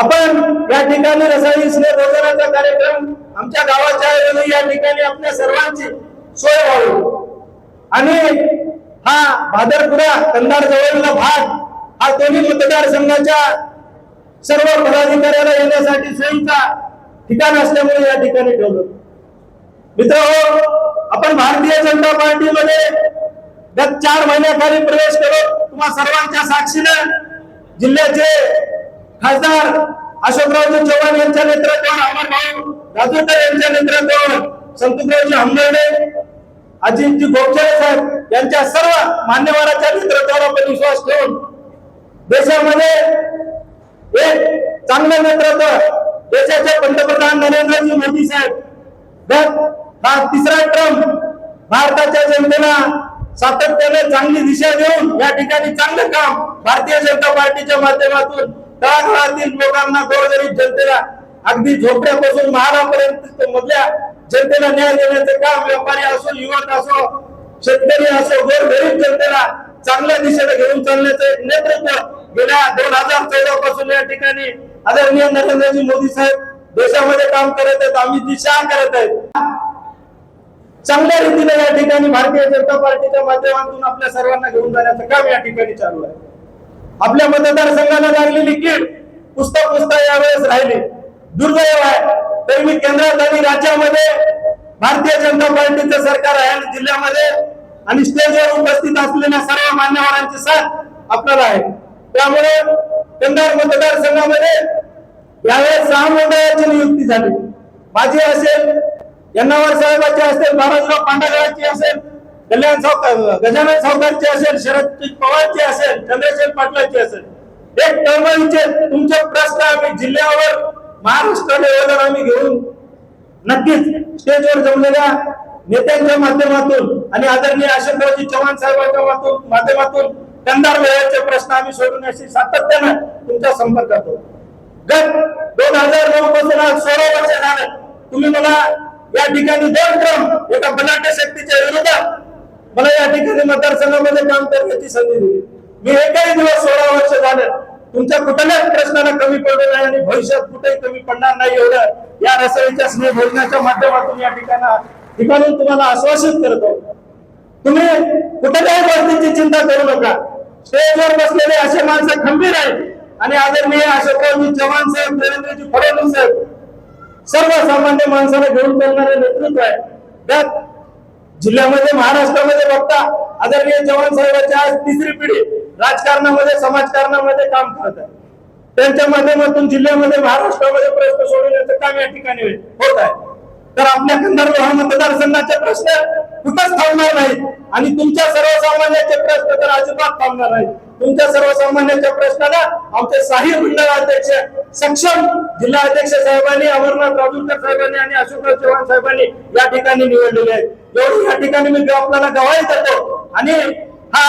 आपण या ठिकाणी रसाई इसले रोजगाराचा कार्यक्रम आमच्या गावाच्या ऐवजी या ठिकाणी आपल्या सर्वांची सोय व्हावी. आणि हा भादरपुरा कंधार जवळला भाग हा दोन्ही मतदारसंघाच्या सर्व पदाधिकाऱ्याला येण्यासाठी सोयीचा ठिकाण असल्यामुळे या ठिकाणी ठेवलं. मित्र हो, आपण भारतीय जनता पार्टीमध्ये गत चार महिन्याखाली प्रवेश करून तुम्हा सर्वांच्या साक्षीनं जिल्ह्याचे खासदार अशोकरावजी चव्हाण यांच्या नेतृत्वावर अमरभाऊ राजूकर यांच्या नेतृत्वावर संतोषरावजी हंबर्डे अजितजी गोपचारे साहेब यांच्या सर्व मान्यवरांच्या नेतृत्वावर आपण विश्वास ठेवून देशामध्ये एक चांगलं नेतृत्व देशाचे पंतप्रधान नरेंद्रजी मोदी साहेब हा तिसरा ट्रम्प भारताच्या जनतेला सातत्याने चांगली दिशा देऊन या ठिकाणी चांगलं काम भारतीय जनता पार्टीच्या माध्यमातून तळागाळातील लोकांना गोरगरीब जनतेला अगदी झोपड्यापासून महारापर्यंत मधल्या जनतेला न्याय देण्याचं काम व्यापारी असो युवक असो शेतकरी असो गोरगरीब जनतेला चांगल्या दिशेने घेऊन चालण्याचं एक नेतृत्व गेल्या दोन हजार चौदा पासून या ठिकाणी आदरणीय नरेंद्रजी मोदी साहेब देशामध्ये काम करत आहेत आम्ही दिशा करत आहेत. चांगल्या रीतीने या ठिकाणी भारतीय जनता पार्टीच्या माध्यमातून आपल्या सर्वांना घेऊन जाण्याचं काम या ठिकाणी चालू आहे. आपल्या मतदारसंघाला लागलेली कीड पुसता पुसता यावेळेस राहिली. दुर्दैव आहे. तर मी केंद्रात आणि राज्यामध्ये भारतीय जनता पार्टीचं सरकार आहे आणि जिल्ह्यामध्ये आणि स्टेजवर उपस्थित असलेल्या सर्व मान्यवरांची साथ आपल्याला आहे. त्यामुळे कंधार मतदारसंघामध्ये यावेळेस सहा मंडळाची नियुक्ती झाली. माझी असेल यन्नावर साहेबाची असेल महाराजराव पांडगराची असेल कल्याण सावकार गजानन सावकारची असेल शरद पवारची असेल चंद्रशेखर पाटलाची असेल. एक टळमळीचे तुमचे प्रश्न आम्ही जिल्ह्यावर महाराष्ट्र लेवलवर आम्ही घेऊन नक्कीच स्टेजवर जमलेल्या नेत्यांच्या माध्यमातून आणि आदरणीय अशोकरावजी चव्हाण साहेबांच्या माध्यमातून- माध्यमातून कंधार वेळाचे प्रश्न आम्ही सोडवण्याशी सातत्यानं तुमच्या संपर्कात आहोत. गत दोन हजार नऊ पासून आज सोळा वर्ष झालं. तुम्ही मला या ठिकाणी दोन क्रम एका बलाढ्य शक्तीच्या विरोधात मला या ठिकाणी मतदारसंघामध्ये काम करण्याची संधी दिली. मी एकही दिवस सोळा वर्ष झालं तुमच्या कुठल्याच प्रश्नाला कमी पडलं नाही आणि भविष्यात कुठेही कमी पडणार नाही एवढं या रसळीच्या स्नेह भोजनाच्या माध्यमातून या ठिकाणा ठिकाणून तुम्हाला आश्वासित करतो. तुम्ही कुठल्याही गोष्टीची चिंता करू नका. स्टेजवर बसलेले असे माणसं खंबीर आहेत. आणि आदरणीय अशोकरावजी चव्हाण साहेब देवेंद्रजी फडणवीस साहेब सर्वसामान्य माणसाला घेऊन चालणारे नेतृत्व आहे. त्यात जिल्ह्यामध्ये महाराष्ट्रामध्ये बघता आदरणीय चव्हाण साहेबांची आज तिसरी पिढी राजकारणामध्ये समाजकारणामध्ये काम करत आहे. त्यांच्या माध्यमातून जिल्ह्यामध्ये महाराष्ट्रामध्ये प्रश्न सोडवण्याचं काम या ठिकाणी होत आहे. तर आपल्या कंधार लोहा मतदारसंघाचे प्रश्न कुठंच थांबणार नाहीत. आणि तुमच्या सर्वसामान्यांचे प्रश्न तर अजिबात थांबणार नाहीत. तुमच्या सर्वसामान्यांच्या प्रश्नाला आमचे साही मंडळ अध्यक्ष सक्षम जिल्हा अध्यक्ष साहेबांनी अमरनाथ राजूरकर साहेबांनी आणि अशोकराव चव्हाण साहेबांनी या ठिकाणी निवडलेले आहेत. एवढी या ठिकाणी मी आपल्याला गवाही देतो. आणि हा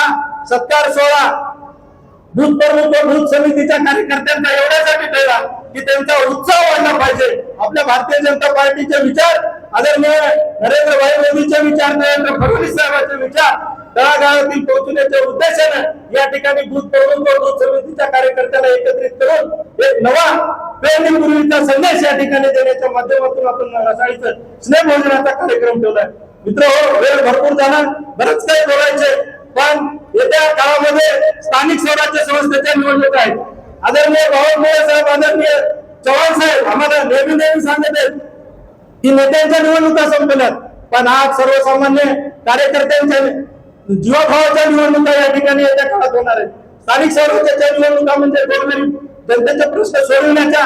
सत्कार सोहळा बूथ प्रमुख व बूथ समितीच्या कार्यकर्त्यांना एवढ्यासाठी ठेवला की त्यांचा उत्साह वाढला पाहिजे. आपल्या भारतीय जनता पार्टीचे विचार आदरणीय नरेंद्र भाई मोदीचे विचार नरेंद्र फडणवीस साहेबांचे विचार तळागाळातील पोहोचण्याच्या उद्देशाने या ठिकाणी बूथ प्रमुख व बूथ समितीच्या कार्यकर्त्याला एकत्रित करून एक नवा पेरणीपूर्वीचा संदेश या ठिकाणी देण्याच्या माध्यमातून आपण रसाळीचं स्नेह भोजनाचा कार्यक्रम ठेवलाय मित्र हो वेळ भरपूर झाला बरंच काही बोलायचे पण येत्या काळामध्ये स्थानिक स्वराज्य संस्थेच्या निवडणूक आहेत. आदरणीय बावनकुळे साहेब आदरणीय चव्हाण साहेब आम्हाला नेहमी नेहमी सांगत आहेत की नेत्यांच्या निवडणुका संपल्यात. पण आज सर्वसामान्य कार्यकर्त्यांच्या जीवाभावाच्या निवडणुका या ठिकाणी येत्या काळात होणार आहेत. स्थानिक स्वराज्याच्या निवडणुका म्हणजे गोरगरीब जनतेचे प्रश्न सोडविण्याच्या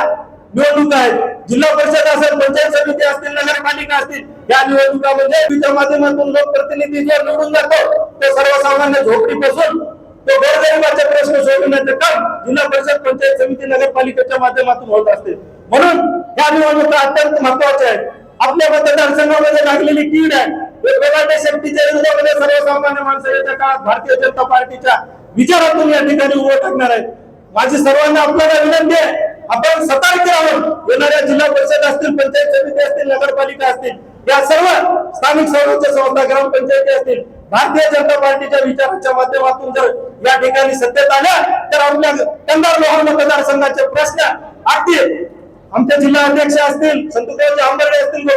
निवडणुका आहेत. जिल्हा परिषद असेल पंचायत समिती असतील नगरपालिका असतील या निवडणुका म्हणजे तिच्या माध्यमातून लोकप्रतिनिधी जे निवडून जातो तो सर्वसामान्य झोपडीपासून तो गोरगरिबाचे प्रश्न सोडवण्याचं काम जिल्हा परिषद पंचायत समिती नगरपालिकेच्या माध्यमातून होत असते. म्हणून या निवडणुका अत्यंत महत्त्वाच्या आहेत. आपल्या मतदारसंघामध्ये लागलेली कीड आहे. वेगवेगळ्या शक्तीच्या विरोधामध्ये सर्वसामान्य माणसं येत्या काळात भारतीय जनता पार्टीच्या विचारातून या ठिकाणी उभं टाकणार आहेत. माझी सर्वांना आपल्याला विनंती आहे आपण सतर्क राहून येणाऱ्या जिल्हा परिषद असतील पंचायत समिती असतील नगरपालिका असतील या सर्व स्थानिक स्वराज्य संस्था ग्रामपंचायती असतील भारतीय जनता पार्टीच्या विचाराच्या माध्यमातून जर या ठिकाणी सत्तेत आल्या तर आपल्या कंधार लोहार मतदारसंघाचे प्रश्न अगदी आमच्या जिल्हा अध्यक्ष असतील संतुदेवचे आंबर्डे असतील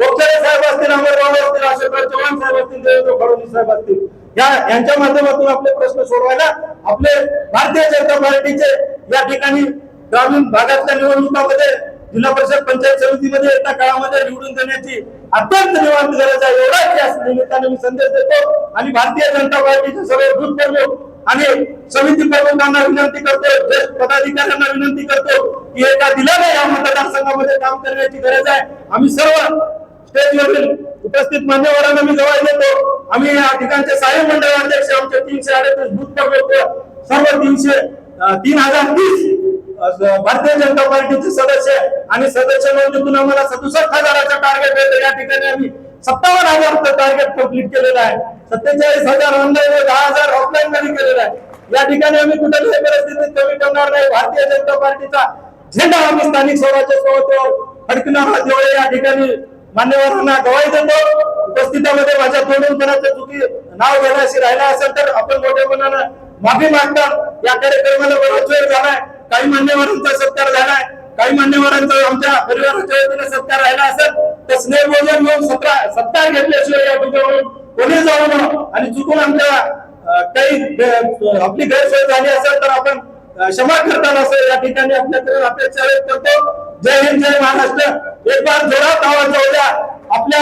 गोपचारे साहेब असतील अमरराव असतील अशोकराव चव्हाण साहेब असतील देवेंद्र फडणवीस साहेब असतील. या यांच्या माध्यमातून आपले प्रश्न सोडवायला आपले भारतीय जनता पार्टीचे या ठिकाणी ग्रामीण भागातल्या निवडणुकामध्ये जिल्हा परिषद पंचायत समितीमध्ये येत्या काळामध्ये निवडून देण्याची अत्यंत निवांत गरज आहे. एवढाच या निमित्ताने मी संदेश देतो. आणि भारतीय जनता पार्टीचे सर्व बूथ प्रमुख आणि समिती प्रमुखांना विनंती करतो ज्येष्ठ पदाधिकाऱ्यांना विनंती करतो की एका दिलाने या मतदारसंघामध्ये काम करण्याची गरज आहे. आम्ही सर्व स्टेजवरील उपस्थित मान्यवरांना मी जवळ देतो आम्ही या ठिकाणचे साहेब मंडळ अध्यक्ष आमचे तीनशे अडतीस बूथ प्रमुख सर्व तीनशे तीन हजार तीस भारतीय जनता पार्टीचे सदस्य आणि सदस्य नोंदणीतून आम्हाला सदुसष्ट हजाराचा टार्गेट आहे या ठिकाणी आम्ही सत्तावन्न हजार टार्गेट कंप्लीट केलेलं आहे. सत्तेचाळीस हजार म्हणजे ऑनलाईन व दहा हजार ऑफलाईन मध्ये केलेलं आहे. या ठिकाणी आम्ही कुठल्याही परिस्थितीत कमी करणार नाही. भारतीय जनता पार्टीचा झेंडा आम्ही स्थानिक स्वराज्य संस्थेवर फडकणार आहोत. या ठिकाणी मान्यवरांना गवाही देतो. उपस्थितामध्ये माझ्या तोंडून चुकी नाव घेण्याशी राहिला असेल तर आपण मोठ्यापणानं माफी मागतात या कार्यक्रमाला बराच वेळ झालाय. काही मान्यवरांचा सत्कार झालाय काही मान्यवरांचा आमच्या परिवाराच्या वतीने सत्कार राहिला असेल तर स्नेहभोजन घेऊन सत्ता सत्कार घेतल्याशिवाय या ठिकाणी कोणी जाऊ नये आणि चुकून आमच्या काही आपली गैरसोय झाली असेल तर आपण क्षमा करताना असं या ठिकाणी आपल्याकडे अपेक्षा व्यक्त करतो. जय हिंद जय महाराष्ट्र. एक बार जोरात आवाज जाऊ द्या. आपल्या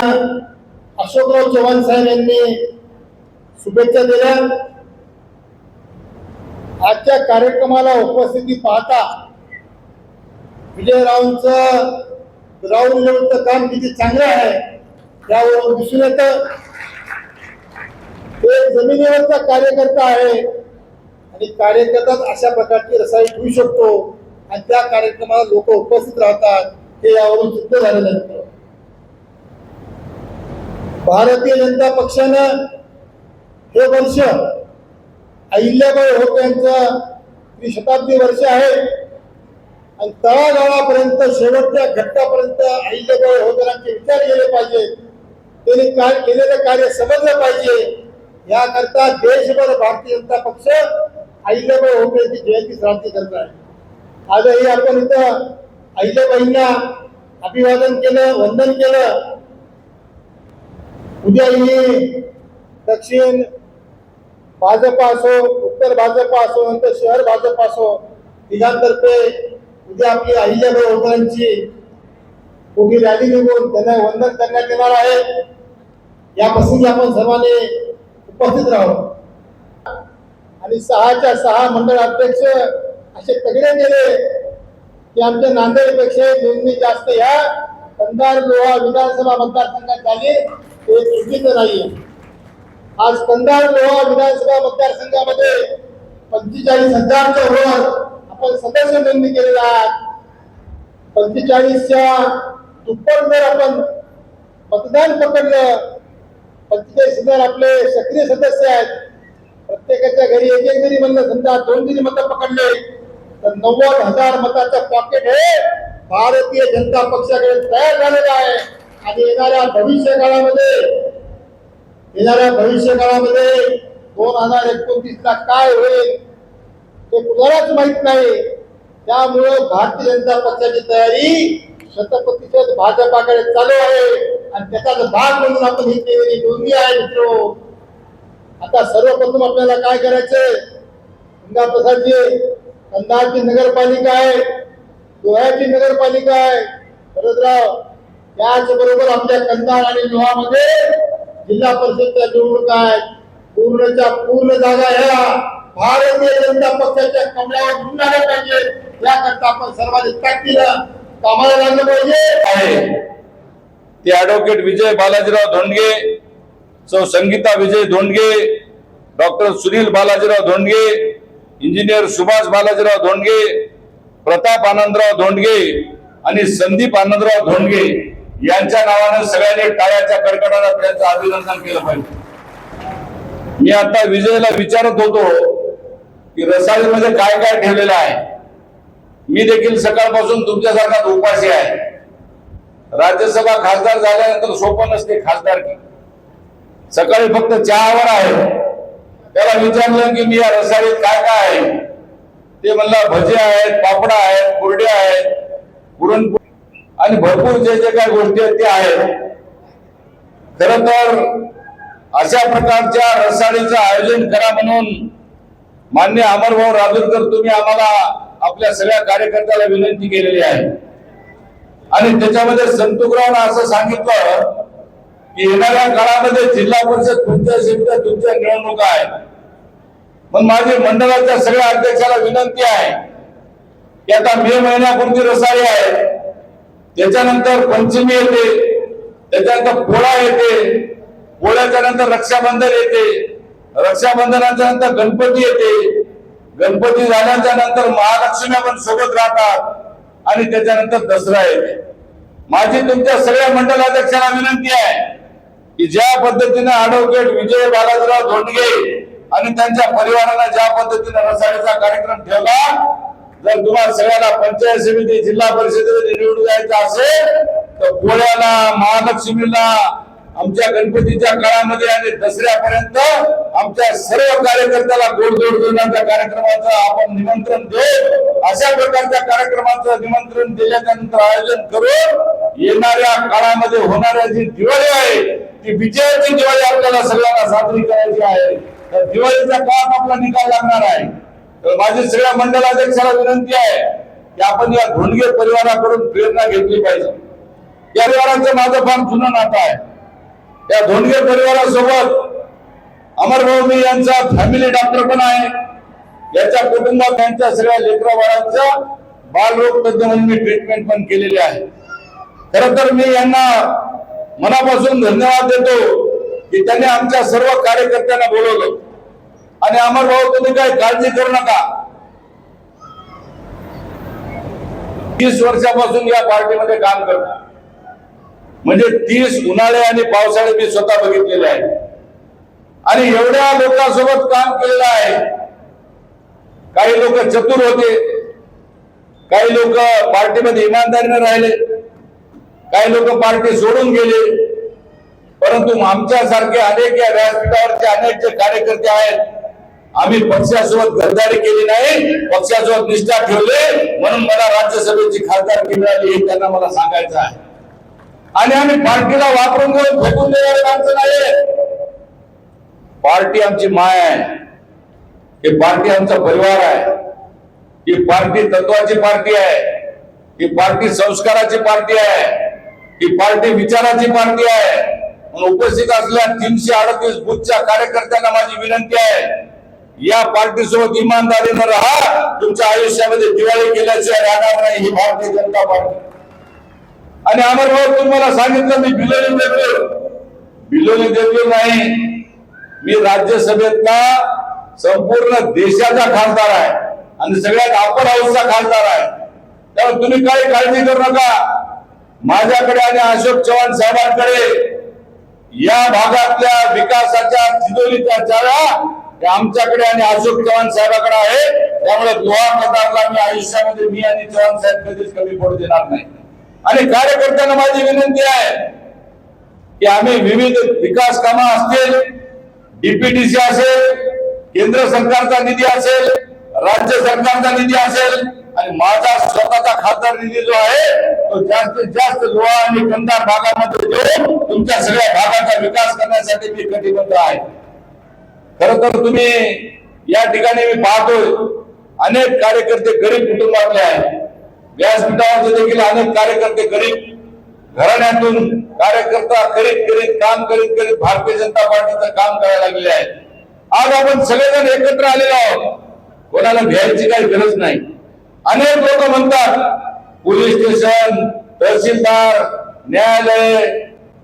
अशोकराव चव्हाण साहेब यांनी शुभेच्छा दिल्या. आजच्या कार्यक्रमाला उपस्थिती पाहता विजयरावांचं राऊंड लेवलचं काम किती चांगलं आहे यावरून दिसून येत. ते जमिनीवरचा कार्यकर्ता आहे आणि कार्यकर्ताच अशा प्रकारची रसाई ठेवू शकतो आणि त्या कार्यक्रमाला लोक उपस्थित राहतात हे यावरून सिद्ध झालेलं आहे. भारतीय जनता पक्षानं हे वर्ष अहिल्याबाई होत यांचं त्रिशताब्दी वर्ष आहे. आणि तळागाळापर्यंत शेवटच्या घट्टापर्यंत अहिल्याबाई होतांचे विचार गेले पाहिजे. त्यांनी काय केलेलं कार्य समजलं पाहिजे. याकरता देशभर भारतीय जनता पक्ष अहिल्याबाई होते यांची जयंती साजरी करत आहे. आजही आपण इथं अहिल्याबाईंना अभिवादन केलं वंदन केलं. उद्याही दक्षिण भाजप असो उत्तर भाजप असो नंतर शहर भाजप असो तिघांतर्फे उद्या आपली अहिल्याबाई होळकरांची मोठी रॅली निघून त्यांना वंदन करण्यात येणार आहे. या प्रसंगी आपण सर्वांनी उपस्थित राहू आणि सहाच्या सहा मंडळ अध्यक्ष असे तगडे गेले की आमच्या नांदेडपेक्षा नोंदणी जास्त या कंधार लोहा विधानसभा मतदारसंघात झाली ते चुकीचं नाहीये. आज कंधार लोहा विधानसभा मतदारसंघामध्ये पंचेचाळीस हजारच्या वर आपण सदस्य नोंदणी केलेला आहात. पंचेचाळीसच्या दुप्पट जर आपण मतदान पकडलं पंचेचाळीस हजार आपले सक्रिय सदस्य आहेत. प्रत्येकाच्या घरी एक एक जरी म्हणलं समजा दोन जरी मत पकडले तर नव्वद हजार मताचं पॉकेट हे भारतीय जनता पक्षाकडे तयार झालेलं आहे. आणि येणाऱ्या भविष्य काळामध्ये येणाऱ्या भविष्य काळामध्ये दोन हजार एकोणतीस ला काय होईल ते कुणालाच माहीत नाही. त्यामुळं भारतीय जनता पक्षाची तयारी शतप्रतिशत भाजपाकडे चालू आहे. आणि त्याचाच भाग म्हणून आपण ही केलेली नोंदी आहे मित्र. आता सर्वप्रथम आपल्याला काय करायचंय? गंगाप्रसादजी कंधारची नगरपालिका आहे. लोह्याची नगरपालिका आहे. भरतराव त्याचबरोबर आपल्या कंधार आणि लोहामध्ये जिल्हा परिषदच्या निवडणूक आहेत. पूर्णच्या पूर्ण जागा ह्या भारतीय जनता पक्षाच्या कमळावर घेऊन आल्या पाहिजे. याकरता आपण सर्वांनी ताकदीनं कामाला लागलं पाहिजे. आहे. ते ऍडव्होकेट विजय बालाजीराव धोंडगे सौ संगीता विजय धोंडगे डॉक्टर सुनील बालाजीराव धोंडगे इंजिनियर सुभाष बालाजीराव धोंडगे प्रताप आनंदराव धोंडगे आणि संदीप आनंदराव धोंडगे. यांच्या नावानं सगळ्यांनी टाळ्याच्या कडकडाला त्यांचं अभिनंदन केलं पाहिजे. मी आता विजयला विचारत होतो की रसाळीमध्ये म्हणजे काय काय ठेवलेलं आहे? मी देखील सकाळपासून तुमच्यासारखाच उपाशी आहे. राज्यसभा खासदार झाल्यानंतर सोपं नसते खासदार की. सकाळी फक्त चहावर आहे. त्याला विचारलं की मी या रसाळीत काय काय आहे? ते म्हणला भजे आहेत पापडा आहेत कुरड्या आहेत पुरणपोळी आणि भरपूर जे जे काही गोष्टी आहेत ते आहेत. खर तर अशा प्रकारच्या रसाळीचं आयोजन करा म्हणून मान्य अमरभाऊ राजूरकर तुम्ही आम्हाला आपल्या सगळ्या कार्यकर्त्याला विनंती केलेली आहे. आणि त्याच्यामध्ये संतुकरावनं असं सांगितलं की येणाऱ्या काळामध्ये जिल्हा परिषद तुमच्या शेवट्या तुमच्या निवडणुका आहेत. मग माझी मंडळाच्या सगळ्या अध्यक्षाला विनंती आहे की आता मे महिन्यापूर्वी रसाळी आहे. त्याच्यानंतर पंचमी येते त्याच्यानंतर पोळा येते पोळ्याच्या नंतर रक्षाबंधन येते रक्षाबंधनाच्या नंतर गणपती येते गणपती झाल्याच्यानंतर महालक्ष्मी पण सोबत राहतात आणि त्याच्यानंतर दसरा येते. माझी तुमच्या सगळ्या मंडळाध्यक्षांना विनंती आहे की ज्या पद्धतीने ऍडव्होकेट विजय बालाजीराव धोंडगे आणि त्यांच्या परिवाराला ज्या पद्धतीने रसाळीचा कार्यक्रम ठेवला जर तुम्हाला सगळ्याला पंचायत समिती जिल्हा परिषदेमध्ये निवडून जायचं असेल तर पोळ्याला महालक्ष्मीला आमच्या गणपतीच्या काळामध्ये आणि दसऱ्यापर्यंत आमच्या सर्व कार्यकर्त्याला गोडधोड देण्याच्या कार्यक्रमाचं आपण निमंत्रण देऊ. अशा प्रकारच्या कार्यक्रमाचं निमंत्रण दिल्याच्या नंतर आयोजन करून येणाऱ्या काळामध्ये होणाऱ्या जी दिवाळी आहे ती विजयाची दिवाळी आपल्याला सगळ्यांना साजरी करायची आहे. तर दिवाळीचा काळात आपला निकाल लागणार आहे. तर माझी सगळ्या मंडळाध्यक्षाला विनंती आहे की आपण या धोंडगे परिवाराकडून प्रेरणा घेतली पाहिजे. या परिवाराचं माझं फार जुनं नातं आहे. या धोंडगे परिवारासोबत अमरभाऊ मी यांचा फॅमिली डॉक्टर पण आहे. याच्या कुटुंबात त्यांच्या सगळ्या लेकरा बाळांचा बालरोग तज्ञ म्हणून मी ट्रीटमेंट पण केलेली आहे. खर तर मी यांना मनापासून धन्यवाद देतो की त्यांनी आमच्या सर्व कार्यकर्त्यांना बोलवलं. आणि अमरभाऊ तुम्ही काय काळजी करू नका. तीस वर्षापासून या पार्टीमध्ये काम करतो. म्हणजे तीस उन्हाळे आणि पावसाळे मी स्वतः बघितलेले आहे आणि एवढ्या लोकांसोबत काम केलेलं आहे. काही लोक चतुर होते. काही लोक पार्टीमध्ये इमानदारीने राहिले. काही लोक पार्टी सोडून गेले. परंतु आमच्यासारखे अनेक या व्यासपीठावरचे अनेक जे कार्यकर्ते आहेत आम्ही पक्षासोबत गद्दारी केली नाही पक्षासोबत निष्ठा ठेवले म्हणून मला राज्यसभेची खासदारकी मिळाली हे त्यांना मला सांगायचं आहे. आणि आम्ही पार्टीला वापरून घेऊन फेकून देणारे माणसं नाही पार्टी आमची माय आहे. ही पार्टी आमचा परिवार आहे. ही पार्टी तत्वाची पार्टी आहे. ही पार्टी संस्काराची पार्टी आहे. ही पार्टी विचाराची पार्टी आहे. म्हणून उपस्थित असलेल्या तीनशे अडतीस बुथच्या कार्यकर्त्यांना माझी विनंती आहे. या पार्टी सोबत इमानदारीनं राहा तुमच्या आयुष्यामध्ये दिवाळी केल्याशिवाय राहणार नाही ही भारतीय जनता पार्टी. आणि अमरभाऊ तुम्हाला सांगितलं मी बिलोली देतो. बिलोली देतो नाही. मी राज्यसभेतला संपूर्ण देशाचा खासदार आहे आणि सगळ्यात अप्पर हाऊसचा खासदार आहे. त्यामुळे तुम्ही काही काळजी करू नका. माझ्याकडे आणि अशोक चव्हाण साहेबांकडे या भागातल्या विकासाच्या तिजोरीच्या चारा आमच्याकडे आणि अशोक चव्हाण साहेबाकडे आहे. त्यामुळे दुवा मतदारला मी आयुष्यामध्ये मी आणि चव्हाण साहेब कधीच कमी पडू देणार नाही. आणि कार्यकर्त्यांना माझी विनंती आहे की आम्ही विविध विकास कामं असतील डीपीडीसी असेल केंद्र सरकारचा निधी असेल राज्य सरकारचा निधी असेल आणि माझा स्वतःचा खासदार निधी जो आहे तो जास्तीत जास्त लोहा आणि कंधार भागामध्ये देऊन तुमच्या सगळ्या भागाचा विकास करण्यासाठी मी कटिबद्ध आहे. खर तर तुम्ही या ठिकाणी मी पाहतोय अनेक कार्यकर्ते गरीब कुटुंबातले आहेत. व्यासपीठावरचे देखील अनेक कार्यकर्ते गरीब घराण्यातून कार्यकर्ता करीत करीत काम करीत करीत भारतीय जनता पार्टीचं काम करायला लागलेले आहेत. आज आपण सगळेजण एकत्र आलेलो आहोत. कोणाला भ्यायची काही गरज नाही. अनेक लोक म्हणतात पोलीस स्टेशन तहसीलदार न्यायालय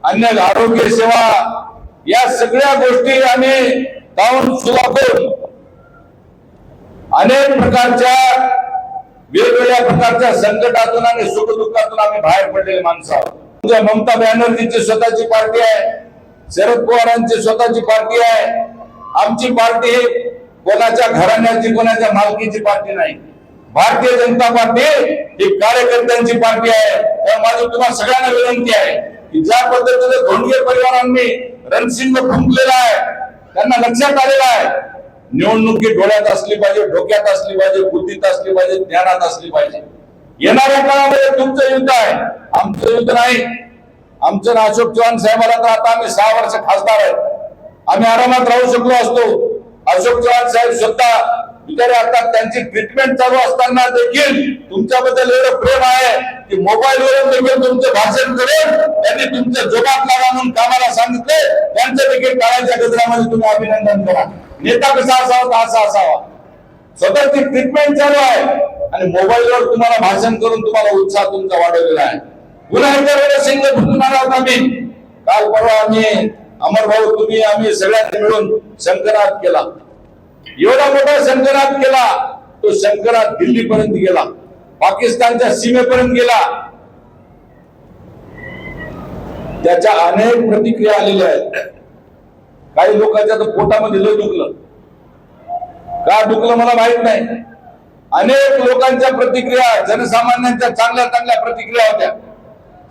अन्य आरोग्य सेवा या सगळ्या गोष्टी आम्ही जाऊन सुद्धा अनेक प्रकारच्या वेगवेगळ्या प्रकारच्या संकटातून आणि सुखदुःखातून आम्ही बाहेर पडलेले माणसं आहोत. तुमच्या ममता बॅनर्जीची स्वतःची पार्टी आहे शरद पवारांची स्वतःची पार्टी आहे. आमची पार्टी ही कोणाच्या घराण्याची कोणाच्या मालकीची पार्टी नाही. भारतीय जनता पार्टी ही कार्यकर्त्यांची पार्टी आहे. तर माझी तुम्हाला सगळ्यांना विनंती आहे की ज्या पद्धतीने धोंडगे परिवारांनी रणसिंग फुंकलेला आहे त्यांना लक्षात आलेलं आहे. निवडणुकी डोळ्यात असली पाहिजे डोक्यात असली पाहिजे बुद्धीत असली पाहिजे ज्ञानात असली पाहिजे. येणाऱ्या काळामध्ये तुमचं युद्ध आहे. आमचं युद्ध नाही. आमचं अशोक चव्हाण साहेबाला तर आता आम्ही सहा वर्ष खासदार आहेत. आम्ही आरामात राहू शकलो असतो. अशोक चव्हाण साहेब स्वतः इतर आता त्यांची ट्रीटमेंट चालू असताना देखील तुमच्याबद्दल एवढं प्रेम आहे की मोबाईल वरून देखील तुमचं भाषण करून त्यांनी तुमच्या जोबात लावा म्हणून कामाला सांगितले त्यांचं देखील काळाच्या गजरामध्ये तुम्ही अभिनंदन करा. नेता कसा असावा तर असा असावा. स्वतःची ट्रीटमेंट चालू आहे. आणि मोबाईलवर तुम्हाला भाषण करून तुम्हाला उत्साह तुमचा वाढवलेला आहे. पुन्हा एकदा वेळेला सिंग फुटून आलात आम्ही. काल परवा आम्ही अमर भाऊ तुम्ही आम्ही सगळ्यांनी मिळून शंकरात केला. एवढा मोठा शंकरात केला तो शंकरात दिल्लीपर्यंत गेला. पाकिस्तानच्या सीमेपर्यंत गेला. त्याच्या अनेक प्रतिक्रिया आलेल्या आहेत. काही लोकांच्या तर पोटामध्ये लय दुखलं. का दुखलं मला माहीत नाही. अनेक लोकांच्या प्रतिक्रिया जनसामान्यांच्या चांगल्या चांगल्या प्रतिक्रिया होत्या.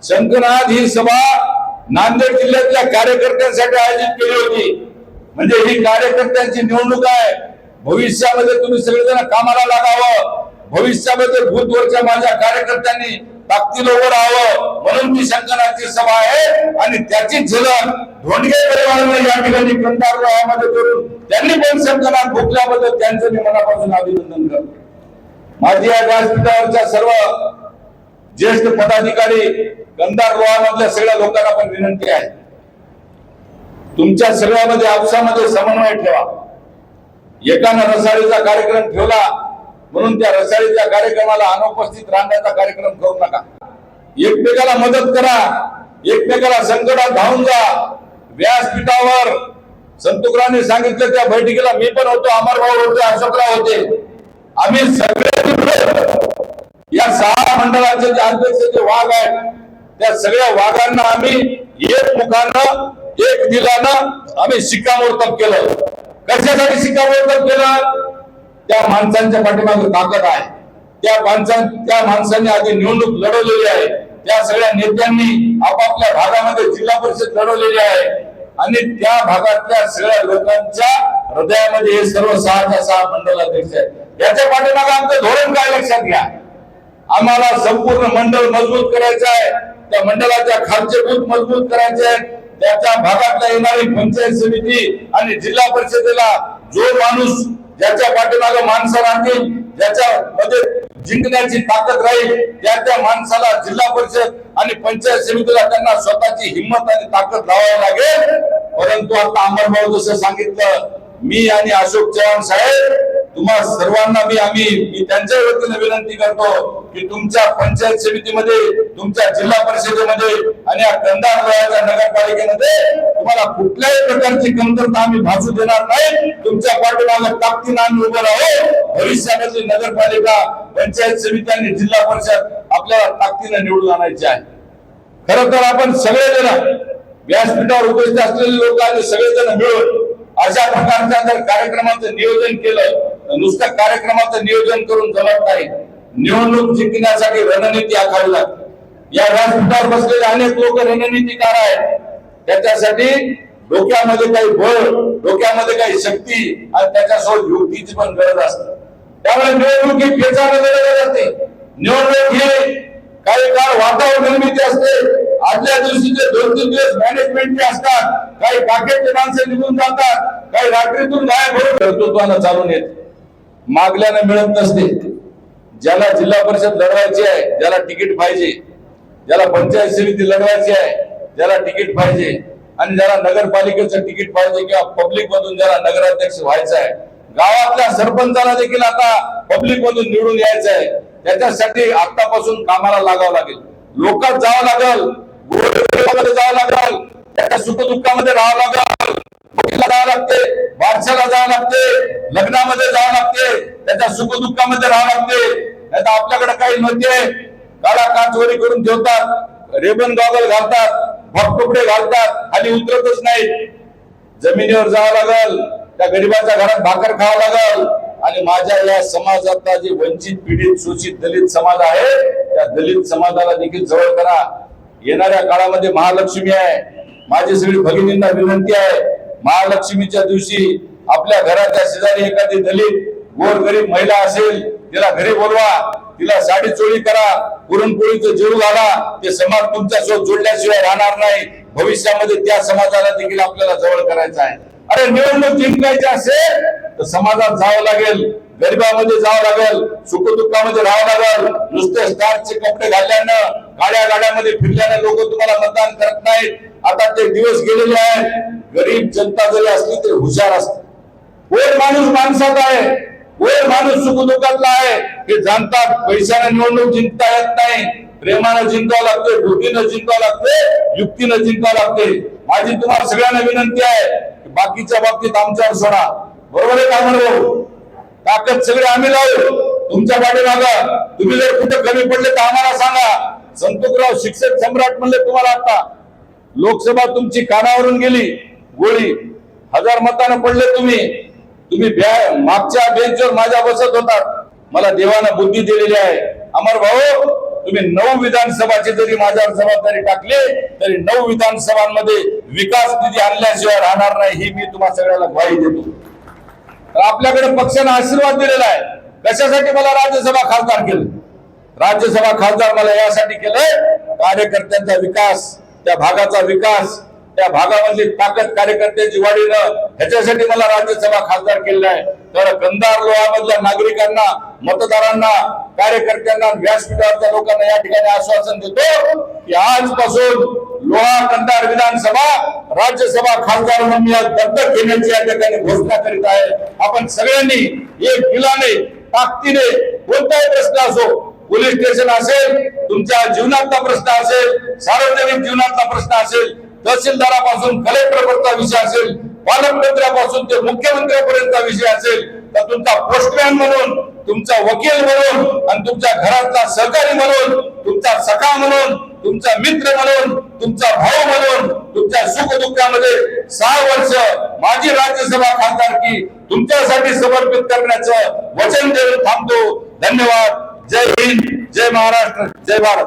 शंकरनाथ ही सभा नांदेड जिल्ह्यातल्या कार्यकर्त्यांसाठी आयोजित केली होती. म्हणजे ही कार्यकर्त्यांची निवडणूक आहे. भविष्यामध्ये तुम्ही सगळेजण कामाला लागावं. भविष्यामध्ये भूतवरच्या माझ्या कार्यकर्त्यांनी ताकदीला उभं राहावं. म्हणून मी शंकरनाथची सभा आहे आणि त्याची झलक धोंडगे परिवाराने या ठिकाणी कंधार करून त्यांनी पण शंकरनाथ भोगल्याबद्दल त्यांचं मी मनापासून अभिनंदन करतो. माझी या व्यासपीठावरच्या सर्व ज्येष्ठ पदाधिकारी गंधार रोहामधल्या सगळ्या लोकांना पण विनंती आहे. तुमच्या सगळ्यामध्ये आपसामध्ये समन्वय ठेवा. एकानं रसाळीचा कार्यक्रम ठेवला म्हणून त्या रसाळीच्या कार्यक्रमाला अनुपस्थित राहण्याचा कार्यक्रम करू नका. एकमेकाला मदत करा एकमेकाला संकटात धावून जा. व्यासपीठावर संतुकरांनी सांगितलं त्या बैठकीला मी पण होतो अमरभाऊ होते अशोकराव होते. आम्ही सगळे या सहा मंडळाचे जे अध्यक्ष जे वाघ आहेत त्या सगळ्या वाघांना आम्ही एक मुखानं एक दिलानं आम्ही शिक्कामोर्तब केलं. कशासाठी शिक्कामोर्तब केलं? त्या माणसांच्या पाठीमागे ताकद आहे. त्या माणसां त्या माणसांनी आधी निवडणूक लढवलेली आहे. त्या सगळ्या नेत्यांनी आपापल्या भागामध्ये जिल्हा परिषद लढवलेली आहे. आणि त्या भागातल्या सगळ्या लोकांच्या हृदयामध्ये हे सर्व सहाच्या सहा मंडळ अध्यक्ष आहेत. याच्या पाठीमागे आमचं धोरण काय लक्षात घ्या. आम्हाला संपूर्ण मंडळ मजबूत करायचं आहे. त्या मंडळाच्या खालचे बूथ मजबूत करायचे आहेत. त्याच्या भागातल्या येणारी पंचायत समिती आणि जिल्हा परिषदेला जो माणूस ज्याच्या पाठीमागे माणसं राहतील ज्याच्या मध्ये जिंकण्याची ताकद राहील त्या त्या माणसाला जिल्हा परिषद आणि पंचायत समितीला त्यांना स्वतःची हिंमत आणि ताकद लावावी लागेल. परंतु आता अमरभाऊ जसं सांगितलं. मी आणि अशोक चव्हाण साहेब तुम्हा सर्वांना मी आम्ही मी त्यांच्या वतीने विनंती करतो की तुमच्या पंचायत समितीमध्ये तुमच्या जिल्हा परिषदेमध्ये आणि या कंधार नगरपालिकेमध्ये तुम्हाला कुठल्याही प्रकारची कमतरता आम्ही भासू देणार नाही. तुमच्या पाठीमागे ताकदीनं आम्ही उभं राहू. भविष्यामध्ये नगरपालिका पंचायत समिती आणि जिल्हा परिषद आपल्याला ताकदीनं निवडून आणायची आहे. खर तर आपण सगळेजण व्यासपीठावर उपस्थित असलेले लोक आणि सगळेजण मिळून अशा प्रकारच्या जर कार्यक्रमाचं नियोजन केलं नुसतं कार्यक्रमाचं नियोजन करून जमत नाही. निवडणूक जिंकण्यासाठी रणनीती आखावी लागते. या व्यासपीठावर बसलेले अनेक लोक रणनीतीकार आहेत. त्याच्यासाठी डोक्यामध्ये काही बळ डोक्यामध्ये काही शक्ती आणि त्याच्यासोबत युक्तीची पण गरज असते. त्यामुळे निवडणूक ही पेचाने लढवली जाते. निवडणूक ही काही काळ वातावरण निर्मिती असते. आदल्या दिवशीचे दोन तीन दिवस मॅनेजमेंटचे असतात. काही काकेचे माणसं निघून जातात. काही रात्रीतून गायब होऊन कर्तृत्वानं चालून येत. मागल्यानं मिळत नसते. ज्याला जिल्हा परिषद लढवायची आहे ज्याला तिकीट पाहिजे ज्याला पंचायत समिती लढवायची आहे ज्याला तिकीट पाहिजे आणि ज्याला नगरपालिकेचं तिकीट पाहिजे किंवा पब्लिक मधून ज्याला नगराध्यक्ष व्हायचं आहे. गावातल्या सरपंचाला देखील आता पब्लिक मधून निवडून यायचं आहे. त्याच्यासाठी आतापासून कामाला लागावं लागेल. लोकात जावं लागेल. जावं लागेल. त्याच्या सुखदुःखामध्ये राहावं लागेल. जावं लागते वारशाला जावं लागते लग्नामध्ये जावं लागते त्याच्या सुखदुःखामध्ये राहावं लागते. नाही तर आपल्याकडे काही नव्हते. काळा काचोरी करून ठेवतात रेबन गॉगल घालतात भटकुपडे घालतात खाली उतरतच नाही जमिनीवर जावं लागल त्या गरीबाच्या घरात भाकर खावं लागल. आणि माझ्या या समाजातला जे वंचित पीडित शोषित दलित समाज आहे त्या दलित समाजाला देखील जवळ करा. येणाऱ्या काळामध्ये महालक्ष्मी आहे. माझी सगळी भगिनींना विनंती आहे महालक्ष्मीच्या दिवशी आपल्या घराच्या शेजारी एखादी दलित गोरगरीब महिला असेल तिला घरी बोलवा तिला साडी चोळी करा पुरणपोळीचं जेवू घाला ते समाज तुमच्यासोबत जोडल्याशिवाय राहणार नाही. भविष्यामध्ये त्या समाजाला देखील आपल्याला जवळ करायचं आहे. अरे निवडणूक जिंकायची असेल तर समाजात जावं लागेल. गरिबामध्ये जावं लागेल सुखदुःखामध्ये राहावं लागल. नुसते स्टारचे कपडे घालल्यानं गाड्या गाड्यामध्ये फिरल्यानं लोक तुम्हाला मतदान करत नाहीत. आता ते दिवस गेलेले आहेत. गरीब जनता जरी असली तरी हुशार असते. कोण माणूस माणसात आहे. कोण माणूस सुखदुःखातला आहे. हे जाणतात पैशाने निवडणूक जिंकता येत नाही. प्रेमानं जिंकावं लागते बुद्धीनं जिंकावं लागते युक्तीनं जिंकावं लागते माझी तुम्हाला सगळ्यांना विनंती आहे बाकीच्या बाबतीत आमच्यावर सोडा. बरोबर आहे का म्हणू ताकद सगळे आम्ही लावू. तुमच्या पाठीमागा तुम्ही जर कुठे कमी पडले तर आम्हाला सांगा. संतोषराव शिक्षक सम्राट म्हणले तुम्हाला आता. लोकसभा तुमची कानावरून गेली. गोळी. हजार मतानं पडले तुम्ही. तुम्ही मागच्या बेंचवर माझ्या बसत होतात. मला देवानं बुद्धी दिलेली आहे. अमर भाऊ तुम्ही नऊ विधानसभाची जरी माझ्यावर जबाबदारी टाकली तरी नऊ विधानसभांमध्ये विकास निधी आणल्याशिवाय राहणार नाही ही मी तुम्हा सगळ्याला ग्वाही देतो. आपल्याकडे पक्षाने आशीर्वाद दिलेला आहे. कशासाठी मला राज्यसभा खासदार केलं? राज्यसभा खासदार मला यासाठी केलंय कार्यकर्त्यांचा विकास त्या भागाचा विकास त्या भागामधली ताकद कार्यकर्त्यांची वाढीनं ह्याच्यासाठी मला राज्यसभा खासदार केलेला आहे. तर कंधार लोहामधल्या नागरिकांना मतदारांना कार्यकर्त्यांना व्यासपीठावरच्या लोकांना या ठिकाणी आश्वासन देतो की आजपासून लोहा कंधार विधानसभा राज्यसभा खासदार म्हणून या दत्तक घेण्याची या ठिकाणी घोषणा करीत आहे. आपण सगळ्यांनी एक दिलाने ताकदीने कोणताही प्रश्न असो पोलीस स्टेशन असेल तुमच्या जीवनातला प्रश्न असेल सार्वजनिक जीवनातला प्रश्न असेल तहसीलदारापासून कलेक्टरपर्यंतचा विषय असेल पालकमंत्र्यापासून ते मुख्यमंत्र्यापर्यंतचा विषय असेल तर तुमचा पोस्टमॅन म्हणून तुमचा वकील म्हणून आणि तुमच्या घरातला सहकारी म्हणून तुमचा सखा म्हणून तुमचा मित्र म्हणून तुमचा भाऊ म्हणून तुमच्या सुख दुःखामध्ये सहा वर्ष माझी राज्यसभा खासदारकी तुमच्यासाठी समर्पित करण्याचं वचन देऊन थांबतो. धन्यवाद. जय हिंद जय महाराष्ट्र जय भारत.